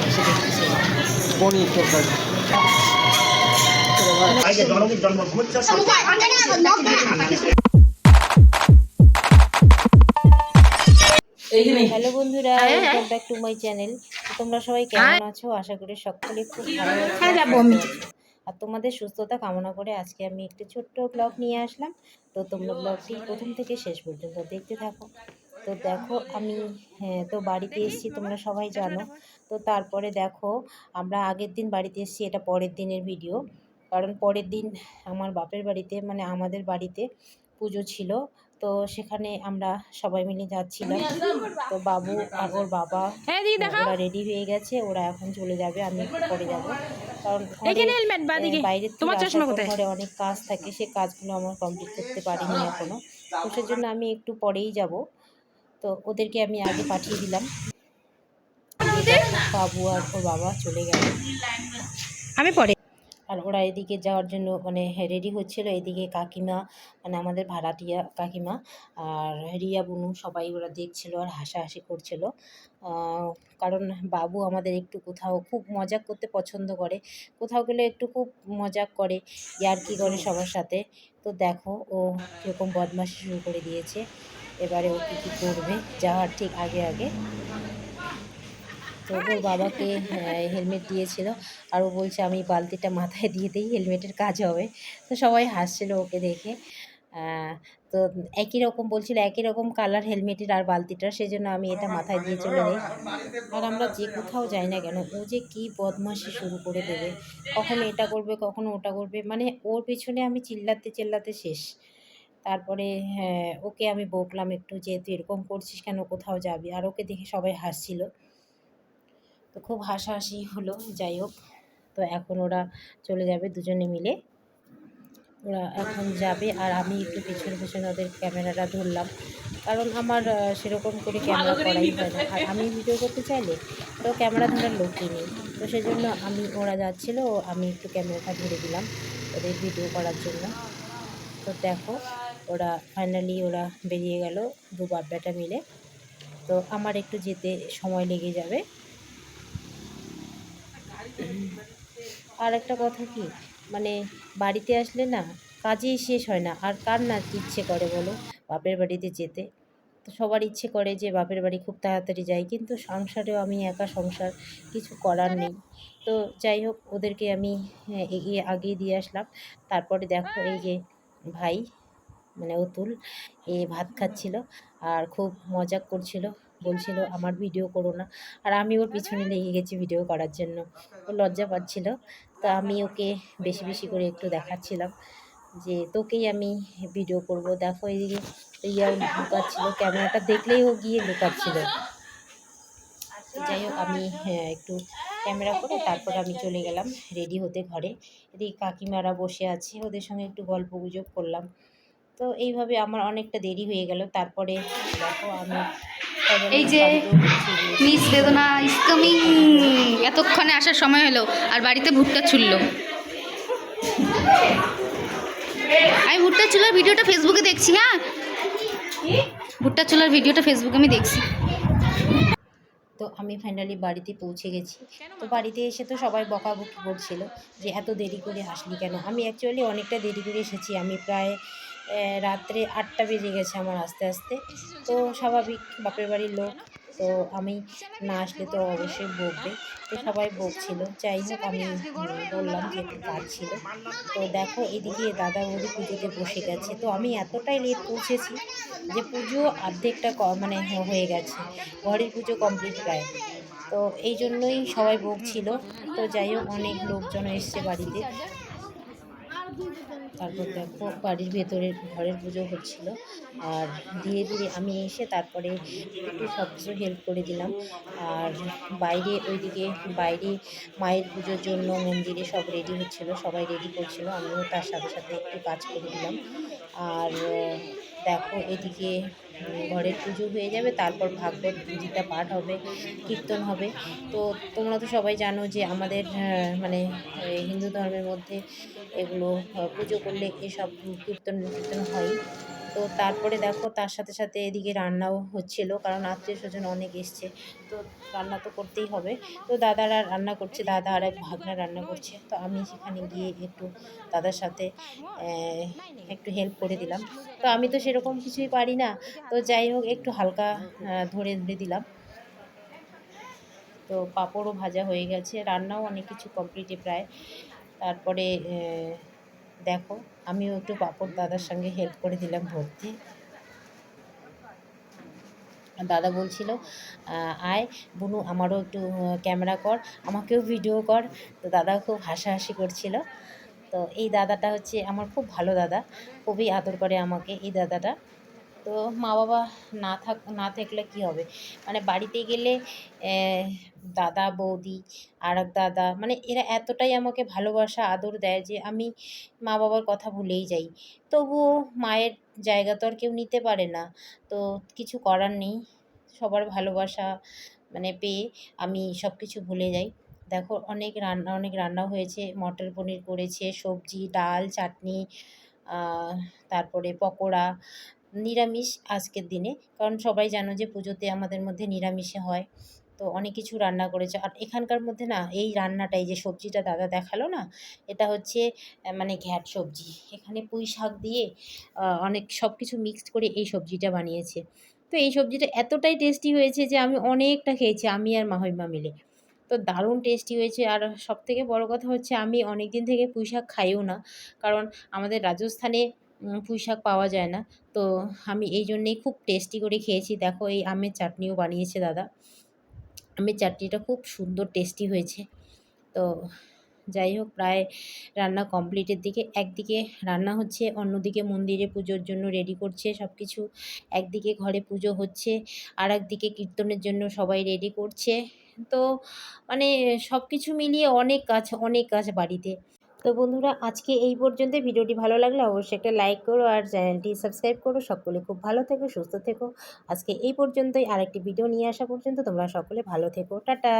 এসে দেখতেছি পনির তরকারি আগে জন্ম জন্ম ঘুরছে হ্যালো বন্ধুরা welcome back to my channel তোমরা সবাই কেমন আছো? আশা করি সকলে খুব ভালো আছো। হ্যাঁ, আমি। আর তোমাদের সুস্থতা কামনা করে আজকে আমি একটি ছোট্ট ব্লগ নিয়ে আসলাম। তো তোমরা ব্লগটি প্রথম থেকে শেষ পর্যন্ত দেখতে থাকো। তো দেখো আমি হ্যাঁ, তো বাড়িতে এসেছি তোমরা সবাই জানো। তো তারপরে দেখো আমরা আগের দিন বাড়িতে এসেছি এটা পরের দিনের ভিডিও কারণ পরের দিন আমার বাপের বাড়িতে মানে আমাদের বাড়িতে পুজো ছিল। তো সেখানে আমরা সবাই মিলে যাচ্ছিলাম। তো বাবু আর ওর বাবা হ্যাঁ ওরা রেডি হয়ে গেছে ওরা এখন চলে যাবে আমি একটু পরে যাব। কারণ আহ, বাইরে ঘরে অনেক কাজ থাকে সে কাজগুলো আমার কমপ্লিট করতে পারিনি এখনও। তো সেজন্য আমি একটু পরেই যাব। তো ওদেরকে আমি আগে পাঠিয়ে দিলাম। বাবু আর ওর বাবা চলে গেল। আমি পরে। আর ওরা এদিকে যাওয়ার জন্য মানে রেডি হচ্ছিল। এদিকে কাকিমা মানে আমাদের ভাড়াটিয়া কাকিমা আর রিয়া বুনু সবাই ওরা দেখছিল আর হাসাহাসি করছিল। কারণ বাবু আমাদের একটু কোথাও খুব মজা করতে পছন্দ করে। কোথাও গেলে একটু খুব মজা করে। ইয়ার্কি করে সবার সাথে? তো দেখো ও কীরকম বদমাশি শুরু করে দিয়েছে। এবারে ও কী কী করবে যাওয়ার ঠিক আগে আগে। তো ওর বাবাকে হেলমেট দিয়েছিল। আর ও বলছে আমি বালতিটা মাথায় দিয়ে দিই হেলমেটের কাজ হবে। তো সবাই হাসছিল ওকে দেখে। তো একই রকম বলছিল একই রকম কালার হেলমেটের আর বালতিটার সেই জন্য আমি এটা মাথায় দিয়ে চলে যাই। আর আমরা যে কোথাও যাই না কেন ও যে কী বদমাশি শুরু করে দেবে কখনো এটা করবে কখনো ওটা করবে মানে ওর পেছনে আমি চিল্লাতে চিল্লাতে শেষ। তারপরে হ্যাঁ, ওকে আমি বকলাম একটু যে তুই এরকম করছিস কেন? কোথাও যাবি? আর ওকে দেখে সবাই হাসছিল। তো খুব হাসাহাসি হলো যাই হোক। তো এখন ওরা চলে যাবে দুজনে মিলে। ওরা এখন যাবে আর আমি একটু পিছনে পিছনে ওদের ক্যামেরাটা ধরলাম। কারণ আমার সেরকম করে ক্যামেরা করাই হয়। না আর আমি ভিডিও করতে চাইলে তো ক্যামেরা ধরার লোকই নেই। তো সেজন্য আমি ওরা যাচ্ছিল আমি একটু ক্যামেরাটা ধরে দিলাম ওদের ভিডিও করার জন্য। তো দেখো ওরা ফাইনালি ওরা বেরিয়ে গেল দু বাপ বেটা মিলে। তো আমার একটু যেতে সময় লেগে যাবে। আর একটা কথা কি? মানে বাড়িতে আসলে না কাজেই শেষ হয় না আর কার না ইচ্ছে করে বলো? বাপের বাড়িতে যেতে। তো সবার ইচ্ছে করে যে বাপের বাড়ি খুব তাড়াতাড়ি যাই কিন্তু সংসারেও আমি একা সংসার কিছু করার নেই। তো যাই হোক ওদেরকে আমি হ্যাঁ, এগিয়ে আগিয়ে দিয়ে আসলাম। তারপরে দেখো এই যে ভাই মানে অতুল এ ভাত খাচ্ছিল আর খুব মজা করছিল, বলছিল আমার ভিডিও করো না। আর আমি ওর পিছনে লেগে গেছি ভিডিও করার জন্য। ও লজ্জা পাচ্ছিল, তো আমি ওকে বেশি বেশি করে একটু দেখাচ্ছিলাম যে তোকেই আমি ভিডিও করব। দেখো এদিকে ইয়া লুকাচ্ছিল, ক্যামেরাটা দেখলেই ও গিয়ে লুকাচ্ছিল। যাই হোক, আমি একটু ক্যামেরা করে তারপর আমি চলে গেলাম রেডি হতে ঘরে। এদিকে কাকিমারা বসে আছে, ওদের সঙ্গে একটু গল্প গুজব করলাম। তো এইভাবে আমার অনেকটা দেরি হয়ে গেল। তারপরে দেখো আমি এই যে মিস বেদনা ইজ কামিং এতক্ষণে আসার সময় হলো আর বাড়িতে ভুট্টা ছুললো আমি ভুট্টা চুলার ভিডিওটা ফেসবুকে দেখছি হ্যাঁ? ভুট্টা চুলার ভিডিওটা ফেসবুকে আমি দেখছি। তো আমি ফাইনালি বাড়িতে পৌঁছে গেছি। তো বাড়িতে এসে তো সবাই বকাবকি করছিল যে এত দেরি করে আসলি কেন? আমি অ্যাকচুয়ালি অনেকটা দেরি করে এসেছি। আমি প্রায় রাত্রে আটটা বেজে গেছে আমার আস্তে আস্তে। তো স্বাভাবিক, বাপের বাড়ির লোক। তো আমি না আসলে তো অবশ্যই বকবে। তো সবাই বকছিল। যাই হোক, আমি বললাম যে একটু কাজ ছিল। তো দেখো, এদিকে দাদা বৌদি পুজোতে বসে গেছে। তো আমি এতটাই লেট পৌঁছেছি যে পুজো অর্ধেকটা মানে হয়ে গেছে। ঘরের পুজো কমপ্লিট প্রায়। তো এই জন্যই সবাই বকছিল। তো যাই হোক, অনেক লোকজন এসছে বাড়িতে। তারপর দেখো বাড়ির ভেতরে ঘরের পুজো হচ্ছিল। আর ধীরে ধীরে আমি এসে তারপরে একটু সব কিছু হেল্প করে দিলাম। আর বাইরে ওইদিকে বাইরে মায়ের পুজোর জন্য মন্দিরে সব রেডি হচ্ছিল, সবাই রেডি করছিল। আমিও তার সাথে সাথে একটু কাজ করে দিলাম। আর দেখো এদিকে ঘরের পুজো হয়ে যাবে, তারপর ভাগবত গীতা পাঠ হবে, কীর্তন হবে। তো তোমরা তো সবাই জানো যে আমাদের মানে হিন্দু ধর্মের মধ্যে এগুলো পুজো করলে এসব কীর্তন কীর্তন হয়। তো তারপরে দেখো তার সাথে সাথে এদিকে রান্নাও হচ্ছিল, কারণ আত্মীয় স্বজন অনেক এসছে। তো রান্না তো করতেই হবে। তো দাদারা রান্না করছে, দাদা আর এক ভাগনা রান্না করছে। তো আমি সেখানে গিয়ে একটু দাদার সাথে একটু হেল্প করে দিলাম। তো আমি তো সেরকম কিছুই পারি না। তো যাই হোক, একটু হালকা ধরে ধরে দিলাম। তো পাঁপড়ও ভাজা হয়ে গেছে। রান্নাও অনেক কিছু কমপ্লিটই প্রায়। তারপরে দেখো, আমিও একটু পাপড় দাদার সঙ্গে হেল্প করে দিলাম ভর্তি। দাদা বলছিল আয়, বুনু, আমারও একটু ক্যামেরা কর, আমাকেও ভিডিও কর। তো দাদা খুব হাসাহাসি করছিল। তো এই দাদাটা হচ্ছে আমার খুব ভালো দাদা, খুবই আদর করে আমাকে। এই দাদাটা তো মা বাবা না থাক, না থাকলে কী হবে? মানে বাড়িতে গেলে দাদা, বৌদি, আর দাদা মানে এরা এতটাই আমাকে ভালোবাসা, আদর দেয় যে আমি মা বাবার কথা ভুলেই যাই। তবুও মায়ের জায়গা তো আর কেউ নিতে পারে না। তো কিছু করার নেই। সবার ভালোবাসা মানে পেয়ে আমি সব কিছু ভুলে যাই। দেখো, অনেক রান্না অনেক রান্না হয়েছে। মটর পনির করেছে, সবজি, ডাল, চাটনি তারপরে পকোড়া নিরামিষ আজকের দিনে। কারণ সবাই জানো যে পুজোতে আমাদের মধ্যে নিরামিষে হয়। তো অনেক কিছু রান্না করেছে। আর এখানকার মধ্যে না, এই রান্নাটাই যে সবজিটা দাদা দেখাল না, এটা হচ্ছে মানে ঘ্যাট সবজি। এখানে পুঁই শাক দিয়ে অনেক সব কিছু মিক্সড করে এই সবজিটা বানিয়েছে। তো এই সবজিটা এতটাই টেস্টি হয়েছে যে আমি অনেকটা খেয়েছি, আমি আর মাহিমা মিলে। তো দারুণ টেস্টি হয়েছে। আর সবথেকে বড় কথা হচ্ছে, আমি অনেক দিন থেকে পুঁই শাক খাইও না। কারণ আমাদের রাজস্থানে পুঁই শাক পাওয়া যায় না। তো আমি এই জন্যেই খুব টেস্টি করে খেয়েছি। দেখো, এই আমের চাটনিও বানিয়েছে দাদা। আমের চাটনিটা খুব সুন্দর টেস্টি হয়েছে। তো যাই হোক, প্রায় রান্না কমপ্লিটের দিকে। একদিকে রান্না হচ্ছে, অন্যদিকে মন্দিরে পুজোর জন্য রেডি করছে সব কিছু একদিকে ঘরে পুজো হচ্ছে আর একদিকে কীর্তনের জন্য সবাই রেডি করছে। তো মানে সব কিছু মিলিয়ে অনেক কাজ অনেক কাজ বাড়িতে। তো বন্ধুরা, আজকে এই পর্যন্ত। ভিডিওটি ভালো লাগলে অবশ্যই একটা লাইক করো আর চ্যানেলটি সাবস্ক্রাইব করো। সকলে খুব ভালো থেকো, সুস্থ থেকো। আজকে এই পর্যন্তই। আরেকটি ভিডিও নিয়ে আসা পর্যন্ত তোমরা সকলে ভালো থেকো। টাটা।